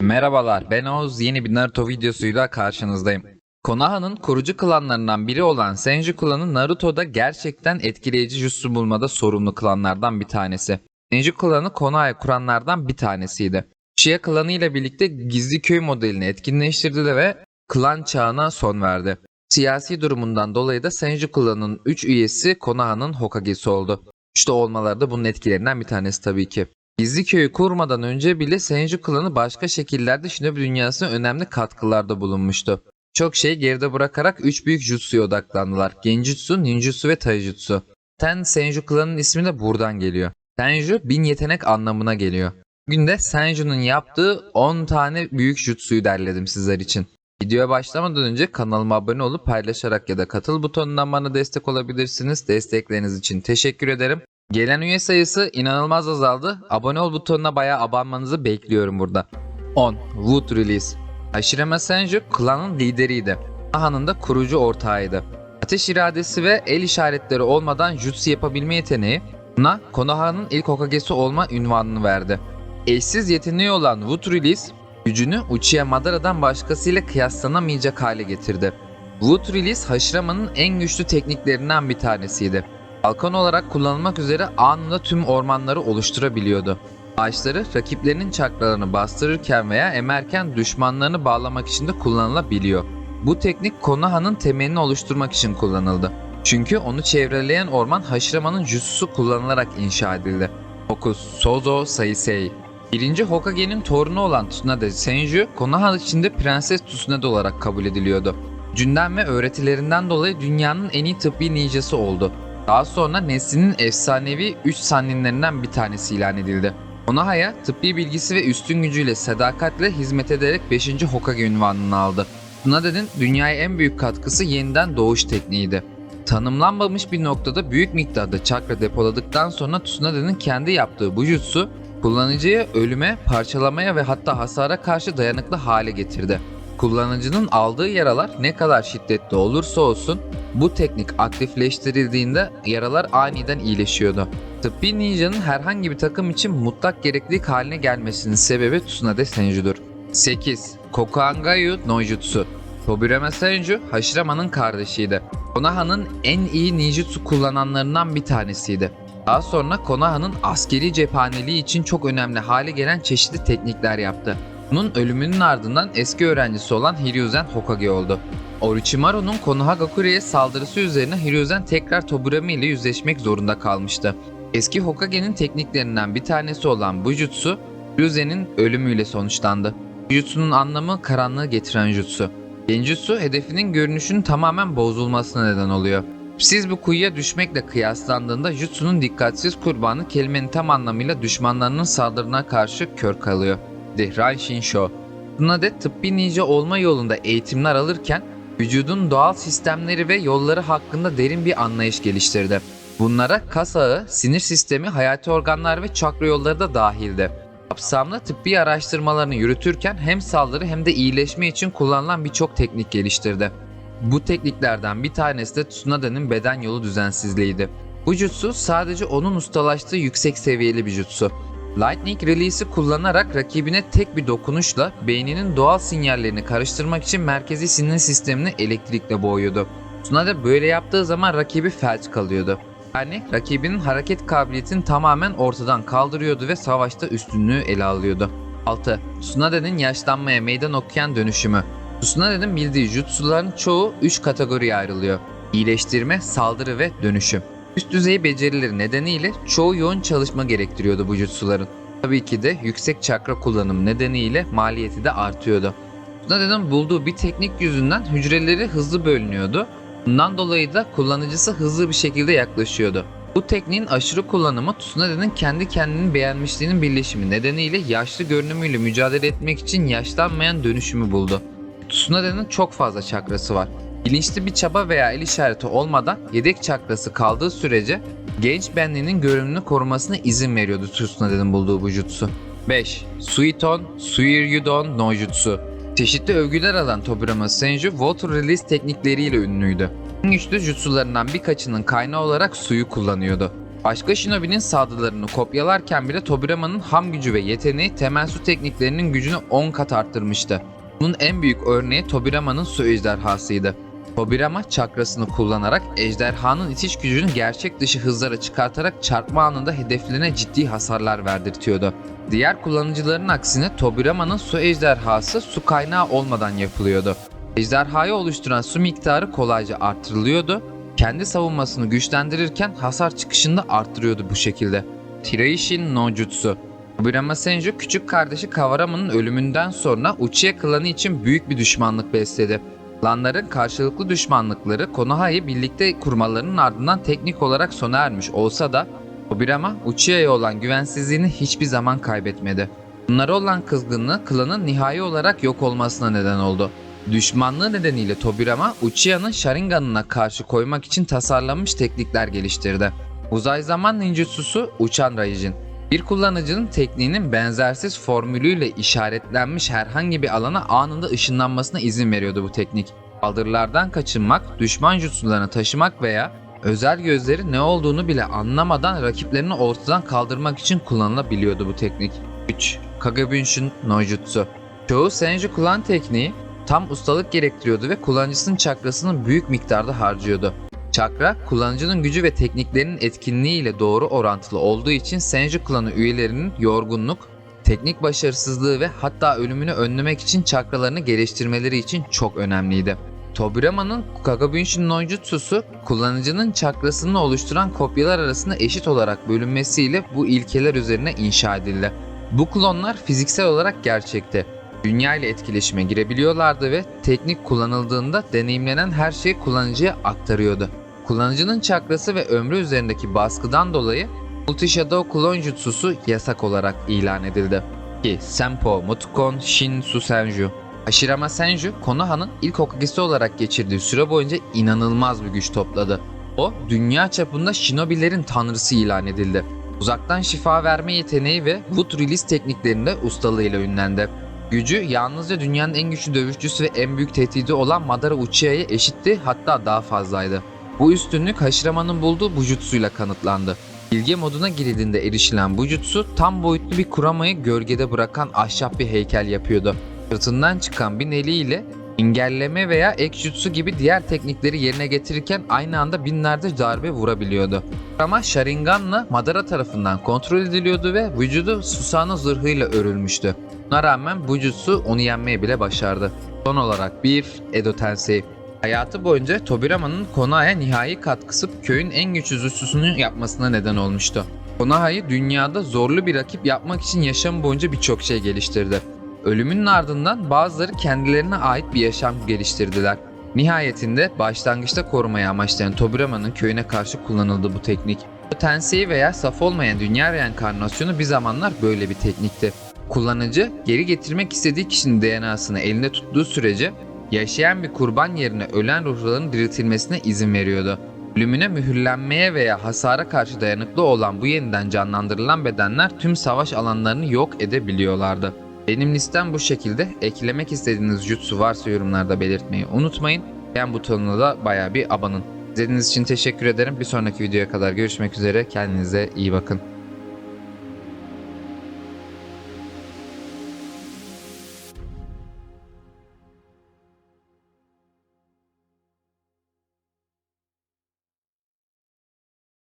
Merhabalar, ben Oğuz. Yeni bir Naruto videosuyla karşınızdayım. Konoha'nın kurucu klanlarından biri olan Senju klanı Naruto'da gerçekten etkileyici jutsu bulmada sorumlu klanlardan bir tanesi. Senju klanı Konoha'yı kuranlardan bir tanesiydi. Uchiha klanı ile birlikte gizli köy modelini etkinleştirdi ve klan çağına son verdi. Siyasi durumundan dolayı da Senju klanının 3 üyesi Konoha'nın Hokage'si oldu. İşte olmaları da bunun etkilerinden bir tanesi tabii ki. Gizli köyü kurmadan önce bile Senju klanı başka şekillerde Shinobi dünyasına önemli katkılarda bulunmuştu. Çok şeyi geride bırakarak 3 büyük jutsuya odaklandılar. Genjutsu, ninjutsu ve taijutsu. Ten Senju klanının ismi de buradan geliyor. Senju bin yetenek anlamına geliyor. Bugün de Senju'nun yaptığı 10 tane büyük jutsuyu derledim sizler için. Videoya başlamadan önce kanalıma abone olup paylaşarak ya da katıl butonundan bana destek olabilirsiniz. Destekleriniz için teşekkür ederim. Gelen üye sayısı inanılmaz azaldı. Abone ol butonuna bayağı abanmanızı bekliyorum burada. 10. Wood Release Hashirama Senju klanın lideriydi. Konoha'nın da kurucu ortağıydı. Ateş iradesi ve el işaretleri olmadan jutsu yapabilme yeteneği ona Konoha'nın ilk Hokage'si olma ünvanını verdi. Eşsiz yeteneği olan Wood Release gücünü Uchiha Madara'dan başkasıyla kıyaslanamayacak hale getirdi. Wood Release Hashirama'nın en güçlü tekniklerinden bir tanesiydi. Kalkan olarak kullanılmak üzere anında tüm ormanları oluşturabiliyordu. Ağaçları rakiplerinin çakralarını bastırırken veya emerken düşmanlarını bağlamak için de kullanılabiliyor. Bu teknik Konoha'nın temelini oluşturmak için kullanıldı. Çünkü onu çevreleyen orman Hashirama'nın jutsusu kullanılarak inşa edildi. Hokus, Sozo, Saisei. Birinci Hokage'nin torunu olan Tsunade Senju, Konoha içinde Prenses Tsunade olarak kabul ediliyordu. Günden ve öğretilerinden dolayı dünyanın en iyi tıbbi ninjası oldu. Daha sonra neslinin efsanevi 3 sanninlerinden bir tanesi ilan edildi. Konoha'ya tıbbi bilgisi ve üstün gücüyle sadakatle hizmet ederek 5. Hokage ünvanını aldı. Tsunade'nin dünyaya en büyük katkısı yeniden doğuş tekniğiydi. Tanımlanmamış bir noktada büyük miktarda çakra depoladıktan sonra Tsunade'nin kendi yaptığı bu jutsu kullanıcıyı ölüme, parçalamaya ve hatta hasara karşı dayanıklı hale getirdi. Kullanıcının aldığı yaralar ne kadar şiddetli olursa olsun bu teknik aktifleştirildiğinde yaralar aniden iyileşiyordu. Tıbbi ninjanın herhangi bir takım için mutlak gereklilik haline gelmesinin sebebi Tsunade Senju'dur. 8. Kokuangayu Nojutsu Tobirama Senju, Hashirama'nın kardeşiydi. Konoha'nın en iyi ninjutsu kullananlarından bir tanesiydi. Daha sonra Konoha'nın askeri cephaneliği için çok önemli hale gelen çeşitli teknikler yaptı. Bunun ölümünün ardından eski öğrencisi olan Hiryuzen Hokage oldu. Orochimaru'nun Konoha Gakure'ye saldırısı üzerine Hiryuzen tekrar Tobirama ile yüzleşmek zorunda kalmıştı. Eski Hokage'nin tekniklerinden bir tanesi olan bu jutsu, Hiryuzen'in ölümüyle sonuçlandı. Bu jutsunun anlamı karanlığı getiren jutsu. Genjutsu hedefinin görünüşünün tamamen bozulmasına neden oluyor. Siz bu kuyuya düşmekle kıyaslandığında Jutsu'nun dikkatsiz kurbanı kelimenin tam anlamıyla düşmanlarının saldırına karşı kör kalıyor. The Ranshin Sho. Tsunade tıbbi ninja olma yolunda eğitimler alırken vücudun doğal sistemleri ve yolları hakkında derin bir anlayış geliştirdi. Bunlara kas ağı, sinir sistemi, hayati organlar ve çakra yolları da dahildi. Kapsamlı tıbbi araştırmalarını yürütürken hem saldırı hem de iyileşme için kullanılan birçok teknik geliştirdi. Bu tekniklerden bir tanesi de Tsunade'nin beden yolu düzensizliğiydi. Bu jutsu sadece onun ustalaştığı yüksek seviyeli bir jutsu. Lightning Release'i kullanarak rakibine tek bir dokunuşla beyninin doğal sinyallerini karıştırmak için merkezi sinir sistemini elektrikle boğuyordu. Tsunade böyle yaptığı zaman rakibi felç kalıyordu. Yani rakibinin hareket kabiliyetini tamamen ortadan kaldırıyordu ve savaşta üstünlüğü ele alıyordu. 6. Tsunade'nin yaşlanmaya meydan okuyan dönüşümü. Tsunade'nin bildiği jutsuların çoğu 3 kategoriye ayrılıyor. İyileştirme, saldırı ve dönüşüm. Üst düzey becerileri nedeniyle çoğu yoğun çalışma gerektiriyordu bu jutsuların. Tabii ki de yüksek çakra kullanımı nedeniyle maliyeti de artıyordu. Tsunade'nin bulduğu bir teknik yüzünden hücreleri hızlı bölünüyordu. Bundan dolayı da kullanıcısı hızlı bir şekilde yaklaşıyordu. Bu tekniğin aşırı kullanımı Tsunade'nin kendi kendini beğenmişliğinin birleşimi nedeniyle yaşlı görünümüyle mücadele etmek için yaşlanmayan dönüşümü buldu. Tsunade'nin çok fazla çakrası var. Bilinçli bir çaba veya el işareti olmadan yedek çakrası kaldığı sürece genç benliğinin görünümünü korumasına izin veriyordu Tsunade'nin bulduğu bu jutsu. 5. Suiton Suiryudon no Jutsu Çeşitli övgüler alan Tobirama Senju, water release teknikleriyle ünlüydü. En güçlü jutsularından birkaçının kaynağı olarak suyu kullanıyordu. Başka Shinobi'nin saldırılarını kopyalarken bile Tobirama'nın ham gücü ve yeteneği temel su tekniklerinin gücünü 10 kat arttırmıştı. Bunun en büyük örneği Tobirama'nın su ejderhasıydı. Tobirama çakrasını kullanarak ejderhanın itiş gücünü gerçek dışı hızlara çıkartarak çarpma anında hedeflerine ciddi hasarlar verdirtiyordu. Diğer kullanıcıların aksine Tobirama'nın su ejderhası su kaynağı olmadan yapılıyordu. Ejderhayı oluşturan su miktarı kolayca artırılıyordu. Kendi savunmasını güçlendirirken hasar çıkışını da arttırıyordu bu şekilde. Tiraishin no Jutsu Tobirama Senju küçük kardeşi Kawarama'nın ölümünden sonra Uchiha klanı için büyük bir düşmanlık besledi. Klanların karşılıklı düşmanlıkları Konoha'yı birlikte kurmalarının ardından teknik olarak sona ermiş olsa da Tobirama Uchiha'ya olan güvensizliğini hiçbir zaman kaybetmedi. Bunlara olan kızgınlığı klanın nihai olarak yok olmasına neden oldu. Düşmanlığı nedeniyle Tobirama Uchiha'nın Sharingan'ına karşı koymak için tasarlanmış teknikler geliştirdi. Uzay zaman ninjutsusu Uçan Raijin. Bir kullanıcının tekniğinin benzersiz formülüyle işaretlenmiş herhangi bir alana anında ışınlanmasına izin veriyordu bu teknik. Saldırılardan kaçınmak, düşman jutsularını taşımak veya özel gözleri ne olduğunu bile anlamadan rakiplerini ortadan kaldırmak için kullanılabiliyordu bu teknik. 3. Kagabunshun no Jutsu Çoğu Senju kullan tekniği tam ustalık gerektiriyordu ve kullanıcısının çakrasını büyük miktarda harcıyordu. Çakra, kullanıcının gücü ve tekniklerinin etkinliği ile doğru orantılı olduğu için Senju klanı üyelerinin yorgunluk, teknik başarısızlığı ve hatta ölümünü önlemek için çakralarını geliştirmeleri için çok önemliydi. Tobirama'nın Kagabunshi no Jutsu'su kullanıcının çakrasını oluşturan kopyalar arasında eşit olarak bölünmesiyle bu ilkeler üzerine inşa edildi. Bu klonlar fiziksel olarak gerçekti. Dünya ile etkileşime girebiliyorlardı ve teknik kullanıldığında deneyimlenen her şeyi kullanıcıya aktarıyordu. Kullanıcının çakrası ve ömrü üzerindeki baskıdan dolayı Multi Shadow Jutsu'su yasak olarak ilan edildi. 2. Senpo Motukon Shin Susenju Hashirama Senju, Konoha'nın ilk Hokage'si olarak geçirdiği süre boyunca inanılmaz bir güç topladı. O, dünya çapında shinobilerin tanrısı ilan edildi. Uzaktan şifa verme yeteneği ve Wood Release tekniklerinde ustalığıyla ünlendi. Gücü yalnızca dünyanın en güçlü dövüşçüsü ve en büyük tehdidi olan Madara Uchiha'ya eşitti hatta daha fazlaydı. Bu üstünlük Hashirama'nın bulduğu bu jutsuyla kanıtlandı. Bilge moduna girildiğinde erişilen bu jutsu tam boyutlu bir kuramayı gölgede bırakan ahşap bir heykel yapıyordu. Sırtından çıkan bir neliyle engelleme veya ek jutsu gibi diğer teknikleri yerine getirirken aynı anda binlerce darbe vurabiliyordu. Ama Sharingan'la Madara tarafından kontrol ediliyordu ve vücudu Susanoo zırhıyla örülmüştü. Buna rağmen bu jutsu onu yenmeye bile başardı. Son olarak bir Edo Tensei. Hayatı boyunca Tobirama'nın Konoha'ya nihai katkısı köyün en güçlü jutsusunu yapmasına neden olmuştu. Konoha'yı dünyada zorlu bir rakip yapmak için yaşam boyunca birçok şey geliştirdi. Ölümünün ardından bazıları kendilerine ait bir yaşam geliştirdiler. Nihayetinde başlangıçta korumayı amaçlayan Tobirama'nın köyüne karşı kullanıldı bu teknik. Tensei veya saf olmayan dünya reenkarnasyonu bir zamanlar böyle bir teknikti. Kullanıcı geri getirmek istediği kişinin DNA'sını elinde tuttuğu sürece yaşayan bir kurban yerine ölen ruhların diriltilmesine izin veriyordu. Ölümüne mühürlenmeye veya hasara karşı dayanıklı olan bu yeniden canlandırılan bedenler tüm savaş alanlarını yok edebiliyorlardı. Benim listem bu şekilde. Eklemek istediğiniz jutsu varsa yorumlarda belirtmeyi unutmayın. Beğen butonuna da baya bir abanın. İzlediğiniz için teşekkür ederim. Bir sonraki videoya kadar görüşmek üzere. Kendinize iyi bakın.